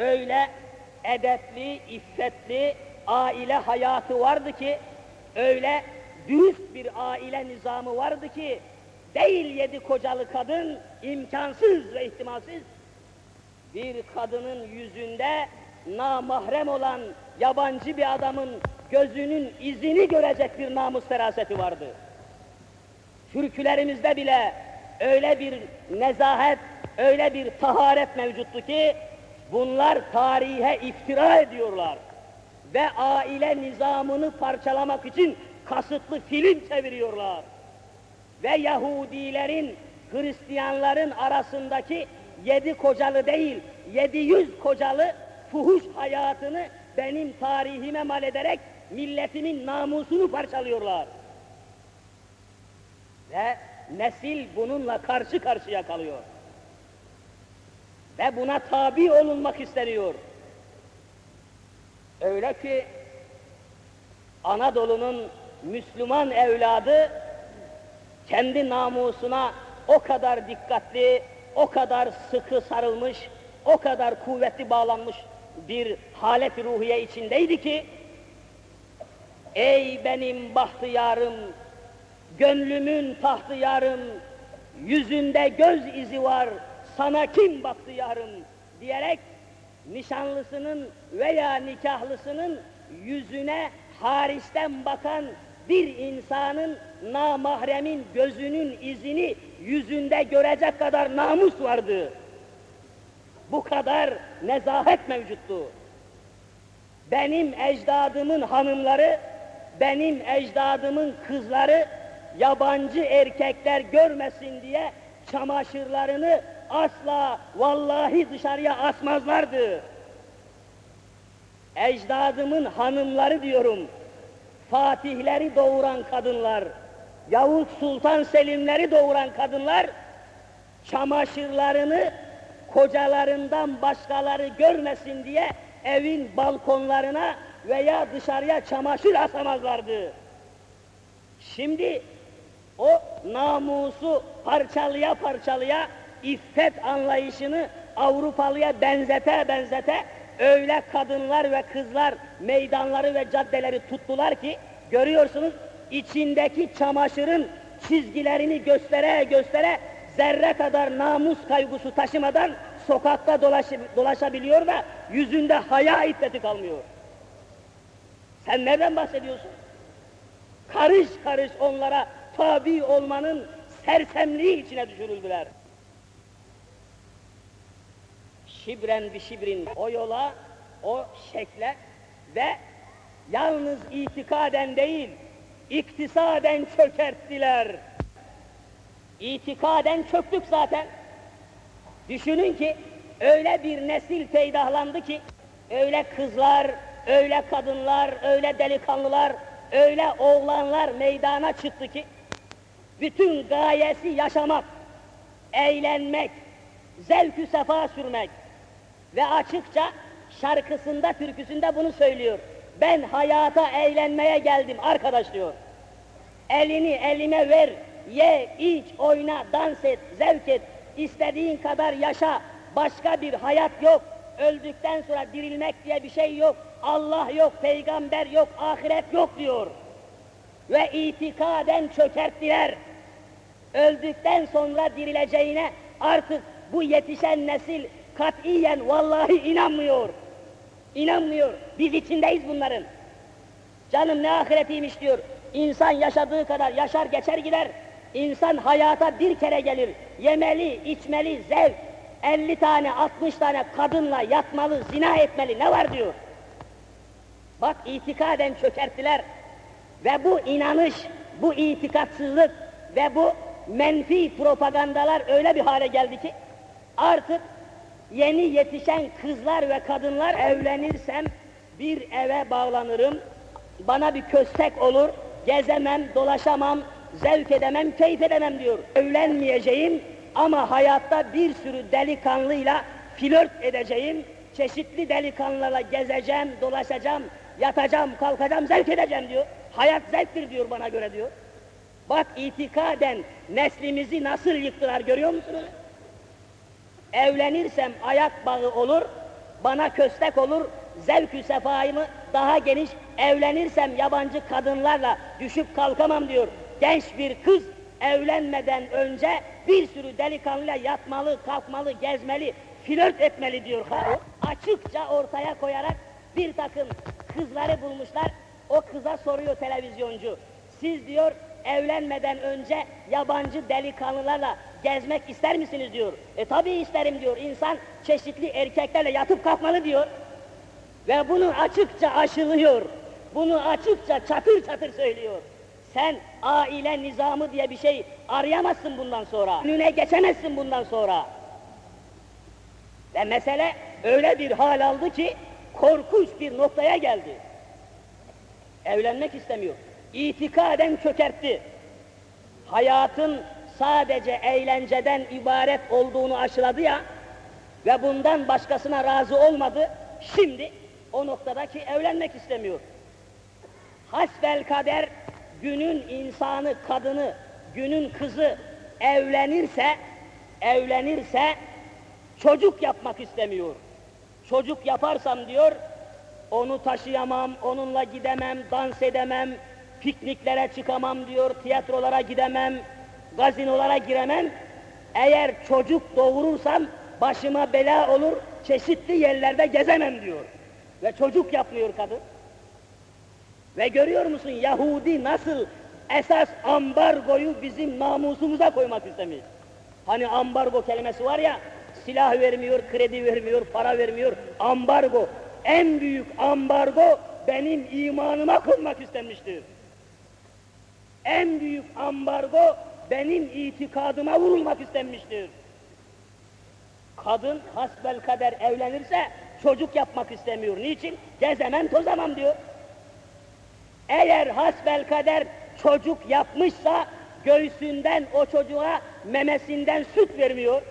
öyle edepli, iffetli aile hayatı vardı ki, öyle dürüst bir aile nizamı vardı ki, değil yedi kocalı kadın, imkansız ve ihtimalsiz, bir kadının yüzünde namahrem olan yabancı bir adamın gözünün izini görecek bir namus feraseti vardı. Türkülerimizde bile öyle bir nezahet, öyle bir taharet mevcuttu ki bunlar tarihe iftira ediyorlar. Ve aile nizamını parçalamak için kasıtlı film çeviriyorlar. Ve Yahudilerin, Hristiyanların arasındaki yedi kocalı değil, yedi yüz kocalı fuhuş hayatını benim tarihime mal ederek milletimin namusunu parçalıyorlar. Ve nesil bununla karşı karşıya kalıyor. Ve buna tabi olunmak isteniyor. Öyle ki Anadolu'nun Müslüman evladı kendi namusuna o kadar dikkatli, o kadar sıkı sarılmış, o kadar kuvvetli bağlanmış bir halet ruhiye içindeydi ki ey benim bahtiyarım, gönlümün tahtı yarım, yüzünde göz izi var, sana kim baktı yarım diyerek nişanlısının veya nikahlısının yüzüne hariçten bakan bir insanın namahremin gözünün izini yüzünde görecek kadar namus vardı. Bu kadar nezahet mevcuttu. Benim ecdadımın hanımları, benim ecdadımın kızları yabancı erkekler görmesin diye çamaşırlarını asla vallahi dışarıya asmazlardı. Ecdadımın hanımları diyorum, Fatihleri doğuran kadınlar, Yavuz Sultan Selimleri doğuran kadınlar, çamaşırlarını kocalarından başkaları görmesin diye evin balkonlarına veya dışarıya çamaşır asamazlardı. Şimdi o namusu parçalıya parçalıya iffet anlayışını Avrupalıya benzete benzete öyle kadınlar ve kızlar meydanları ve caddeleri tuttular ki görüyorsunuz içindeki çamaşırın çizgilerini göstere göstere zerre kadar namus kaygısı taşımadan sokakta dolaşı, dolaşabiliyor da yüzünde haya iffeti kalmıyor. Sen nereden bahsediyorsun? Karış karış onlara tabi olmanın sersemliği içine düşürüldüler. Şibren bir şibrin o yola, o şekle ve yalnız itikaden değil, iktisaden çökerttiler. İtikaden çöktük zaten. Düşünün ki öyle bir nesil peydahlandı ki öyle kızlar, öyle kadınlar, öyle delikanlılar, öyle oğlanlar meydana çıktı ki bütün gayesi yaşamak, eğlenmek, zevkü sefa sürmek ve açıkça şarkısında, türküsünde bunu söylüyor. Ben hayata eğlenmeye geldim arkadaş diyor. Elini elime ver, ye, iç, oyna, dans et, zevk et, istediğin kadar yaşa, başka bir hayat yok. Öldükten sonra dirilmek diye bir şey yok. Allah yok, peygamber yok, ahiret yok diyor. Ve itikaden çökerttiler. Öldükten sonra dirileceğine artık bu yetişen nesil katiyen vallahi inanmıyor. İnanmıyor. Biz içindeyiz bunların. Canım ne ahiretiymiş diyor. İnsan yaşadığı kadar yaşar geçer gider. İnsan hayata bir kere gelir. Yemeli, içmeli, zevk. 50 tane, 60 tane kadınla yatmalı, zina etmeli ne var diyor. Bak itikaden çökerttiler. Ve bu inanış, bu itikatsızlık ve bu menfi propagandalar öyle bir hale geldi ki artık yeni yetişen kızlar ve kadınlar evlenirsem bir eve bağlanırım, bana bir köstek olur, gezemem, dolaşamam, zevk edemem, keyif edemem diyor. Evlenmeyeceğim ama hayatta bir sürü delikanlıyla flört edeceğim, çeşitli delikanlılarla gezeceğim, dolaşacağım, yatacağım, kalkacağım, zevk edeceğim diyor. Hayat zevktir diyor bana göre diyor. Bak itikaden neslimizi nasıl yıktılar görüyor musunuz? Evlenirsem ayak bağı olur, bana köstek olur, zevkü sefayımı daha geniş, evlenirsem yabancı kadınlarla düşüp kalkamam diyor. Genç bir kız evlenmeden önce bir sürü delikanlıyla yatmalı, kalkmalı, gezmeli, flört etmeli diyor. Açıkça ortaya koyarak bir takım kızları bulmuşlar. O kıza soruyor televizyoncu. Siz diyor evlenmeden önce yabancı delikanlılarla gezmek ister misiniz diyor. E tabii isterim diyor. İnsan çeşitli erkeklerle yatıp kalkmalı diyor. Ve bunu açıkça aşılıyor. Bunu açıkça çatır çatır söylüyor. Sen aile nizamı diye bir şey arayamazsın bundan sonra. Önüne geçemezsin bundan sonra. Ve mesele öyle bir hal aldı ki korkunç bir noktaya geldi. Evlenmek istemiyor. İtikaden çökertti. Hayatın sadece eğlenceden ibaret olduğunu aşıladı ya ve bundan başkasına razı olmadı. Şimdi o noktadaki evlenmek istemiyor. Hasbel kader günün insanı, kadını, günün kızı evlenirse, evlenirse çocuk yapmak istemiyor. Çocuk yaparsam diyor, onu taşıyamam, onunla gidemem, dans edemem, pikniklere çıkamam diyor, tiyatrolara gidemem, gazinolara giremem. Eğer çocuk doğurursam başıma bela olur, çeşitli yerlerde gezemem diyor. Ve çocuk yapmıyor kadın. Ve görüyor musun Yahudi nasıl esas ambargoyu bizim namusumuza koymak istemiş. Hani ambargo kelimesi var ya, silah vermiyor, kredi vermiyor, para vermiyor, ambargo. En büyük ambargo benim imanıma konmak istenmiştir. En büyük ambargo benim itikadıma vurulmak istenmiştir. Kadın hasbel kader evlenirse çocuk yapmak istemiyor. Niçin? Gezemem tozamam diyor. Eğer hasbel kader çocuk yapmışsa göğsünden o çocuğa memesinden süt vermiyor.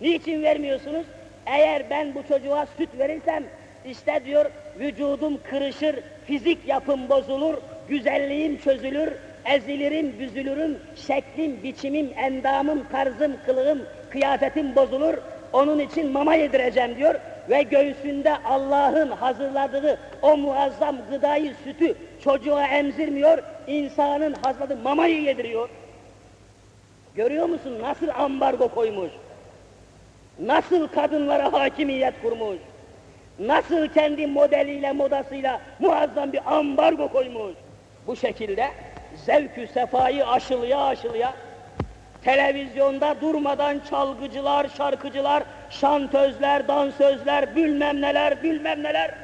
Niçin vermiyorsunuz? Eğer ben bu çocuğa süt verirsem işte diyor vücudum kırışır, fizik yapım bozulur, güzelliğim çözülür, ezilirim, büzülürüm, şeklim, biçimim, endamım, tarzım, kılığım, kıyafetim bozulur. Onun için mama yedireceğim diyor ve göğsünde Allah'ın hazırladığı o muazzam gıdayı, sütü çocuğa emzirmiyor, insanın hazırladığı mamayı yediriyor. Görüyor musun nasıl ambargo koymuş? Nasıl kadınlara hakimiyet kurmuş? Nasıl kendi modeliyle, modasıyla muazzam bir ambargo koymuş? Bu şekilde zevkü sefayı aşılıya aşılıya televizyonda durmadan çalgıcılar, şarkıcılar, şantözler, dansözler, bilmem neler, bilmem neler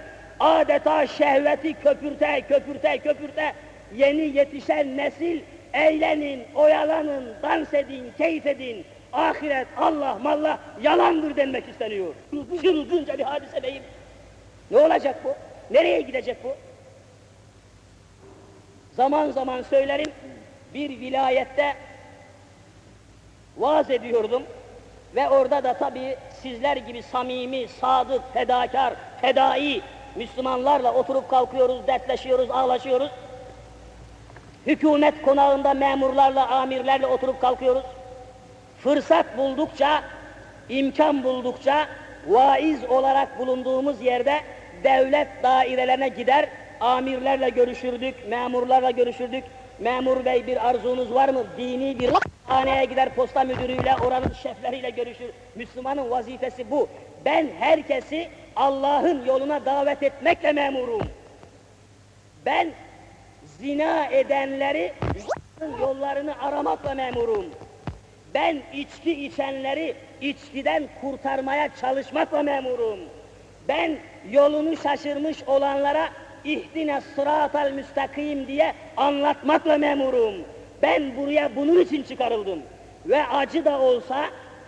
adeta şehveti köpürte, köpürte, köpürte yeni yetişen nesil eğlenin, oyalanın, dans edin, keyif edin. Ahiret, Allah, mallah yalandır denmek isteniyor. Çılgınca bir hadise beyim. Ne olacak bu? Nereye gidecek bu? Zaman zaman söylerim, bir vilayette vaaz ediyordum ve orada da tabii sizler gibi samimi, sadık, fedakar, fedai Müslümanlarla oturup kalkıyoruz, dertleşiyoruz, ağlaşıyoruz. Hükümet konağında memurlarla, amirlerle oturup kalkıyoruz. Fırsat buldukça, imkan buldukça vaiz olarak bulunduğumuz yerde devlet dairelerine gider, amirlerle görüşürdük, memurlarla görüşürdük. Memur bey bir arzunuz var mı? Dini bir haneye gider posta müdürüyle, oranın şefleriyle görüşür. Müslümanın vazifesi bu. Ben herkesi Allah'ın yoluna davet etmekle memurum. Ben zina edenleri yollarını aramakla memurum. Ben içki içenleri içkiden kurtarmaya çalışmakla memurum. Ben yolunu şaşırmış olanlara ihdine sıratal müstakim diye anlatmakla memurum. Ben buraya bunun için çıkarıldım. Ve acı da olsa,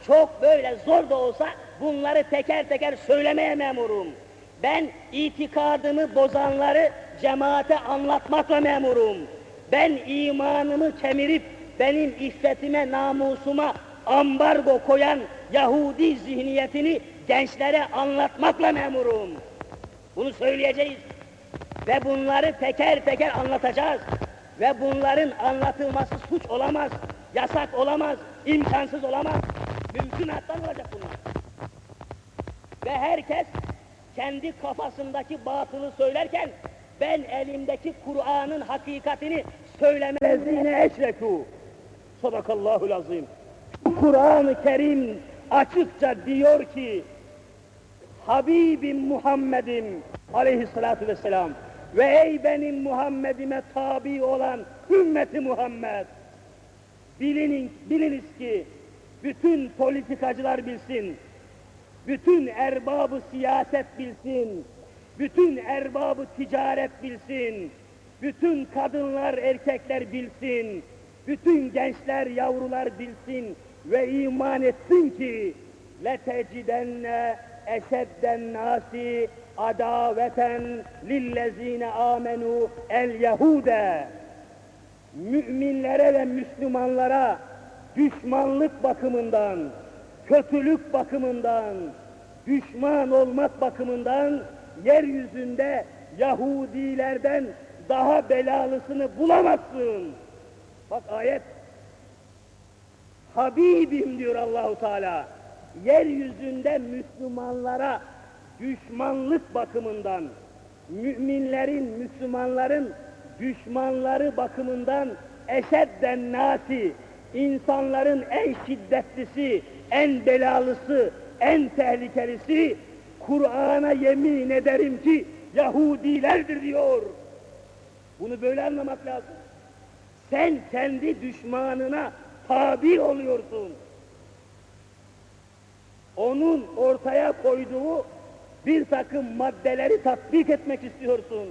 çok böyle zor da olsa bunları teker teker söylemeye memurum. Ben itikadımı bozanları cemaate anlatmakla memurum. Ben imanımı kemirip benim iffetime, namusuma ambargo koyan Yahudi zihniyetini gençlere anlatmakla memurum. Bunu söyleyeceğiz. Ve bunları teker teker anlatacağız. Ve bunların anlatılması suç olamaz, yasak olamaz, imkansız olamaz. Mümkünattan olacak bunlar. Ve herkes kendi kafasındaki batılı söylerken ben elimdeki Kur'an'ın hakikatini söylemelezine eşreku. Sadakallahu lazim. Kur'an-ı Kerim açıkça diyor ki Habibim Muhammed'im aleyhissalatu vesselam ve ey benim Muhammed'ime tabi olan ümmeti Muhammed bilinin, biliniz ki bütün politikacılar bilsin, bütün erbabı siyaset bilsin, bütün erbabı ticaret bilsin, bütün kadınlar erkekler bilsin, bütün gençler yavrular bilsin ve iman etsin ki لَتَجِدَنَّ اَشَدَّ النَّاسِ adaveten lillezine amenu el Yahude müminlere ve Müslümanlara düşmanlık bakımından, kötülük bakımından, düşman olmak bakımından yeryüzünde Yahudilerden daha belalısını bulamazsın. Bak ayet. Habibim diyor Allahu Teala. Yeryüzünde Müslümanlara düşmanlık bakımından, müminlerin, Müslümanların düşmanları bakımından eşedden nasi, insanların en şiddetlisi, en belalısı, en tehlikelisi, Kur'an'a yemin ederim ki Yahudilerdir diyor. Bunu böyle anlamak lazım. Sen kendi düşmanına tabi oluyorsun. Onun ortaya koyduğu bir takım maddeleri tatbik etmek istiyorsun.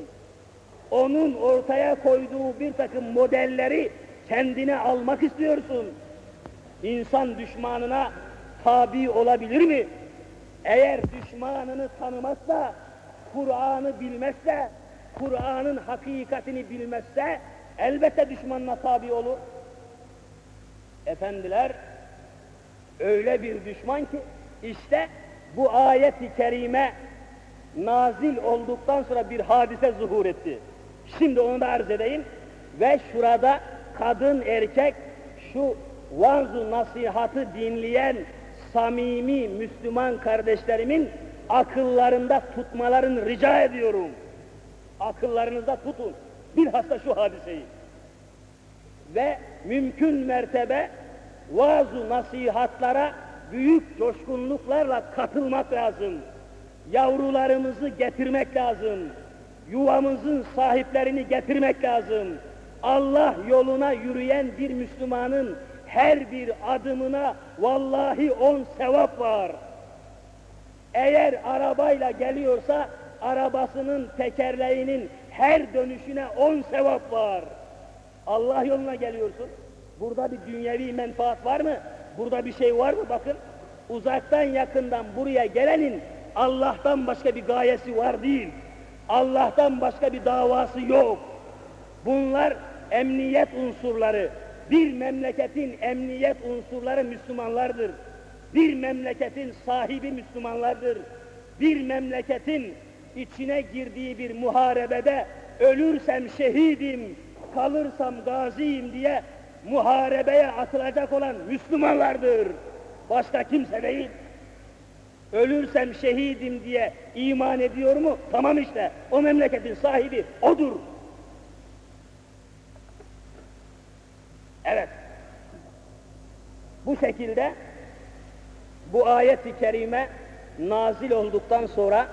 Onun ortaya koyduğu bir takım modelleri kendine almak istiyorsun. İnsan düşmanına tabi olabilir mi? Eğer düşmanını tanımazsa, Kur'an'ı bilmezse, Kur'an'ın hakikatini bilmezse elbette düşmanına tabi olur. Efendiler öyle bir düşman ki işte bu ayet-i kerime nazil olduktan sonra bir hadise zuhur etti. Şimdi onu da arz edeyim ve şurada kadın erkek şu vaaz nasihatı dinleyen samimi Müslüman kardeşlerimin akıllarında tutmalarını rica ediyorum. Akıllarınızda tutun. Bilhassa şu hadiseyi. Ve mümkün mertebe vaaz nasihatlara büyük coşkunluklarla katılmak lazım. Yavrularımızı getirmek lazım. Yuvamızın sahiplerini getirmek lazım. Allah yoluna yürüyen bir Müslümanın her bir adımına vallahi on sevap var. Eğer arabayla geliyorsa arabasının tekerleğinin her dönüşüne on sevap var. Allah yoluna geliyorsun. Burada bir dünyevi menfaat var mı? Burada bir şey var mı? Bakın uzaktan yakından buraya gelenin Allah'tan başka bir gayesi var değil. Allah'tan başka bir davası yok. Bunlar emniyet unsurları. Bir memleketin emniyet unsurları Müslümanlardır. Bir memleketin sahibi Müslümanlardır. Bir memleketin içine girdiği bir muharebede ölürsem şehidim, kalırsam gaziyim diye muharebeye atılacak olan Müslümanlardır. Başka kimse değil. Ölürsem şehidim diye iman ediyor mu? Tamam işte. O memleketin sahibi odur. Evet. Bu şekilde bu ayet-i kerime nazil olduktan sonra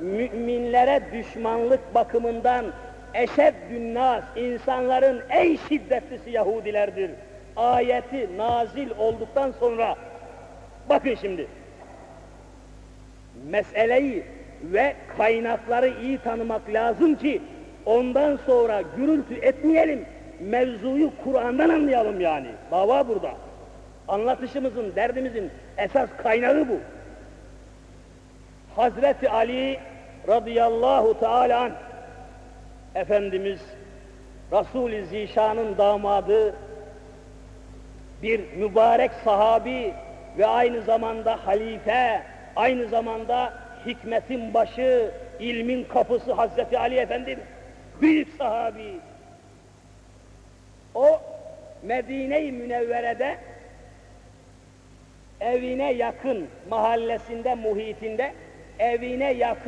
müminlere düşmanlık bakımından eşeddün nas, insanların en şiddetlisi Yahudilerdir. Ayeti nazil olduktan sonra, bakın şimdi, meseleyi ve kaynakları iyi tanımak lazım ki, ondan sonra gürültü etmeyelim, mevzuyu Kur'an'dan anlayalım yani. Dava burada. Anlatışımızın, derdimizin esas kaynağı bu. Hazreti Ali radıyallahu teala anh, Efendimiz Resul-i Zişan'ın damadı bir mübarek sahabi ve aynı zamanda halife, aynı zamanda hikmetin başı, ilmin kapısı Hazreti Ali Efendimiz, büyük sahabi. O Medine-i Münevvere'de evine yakın mahallesinde, muhitinde evine yakın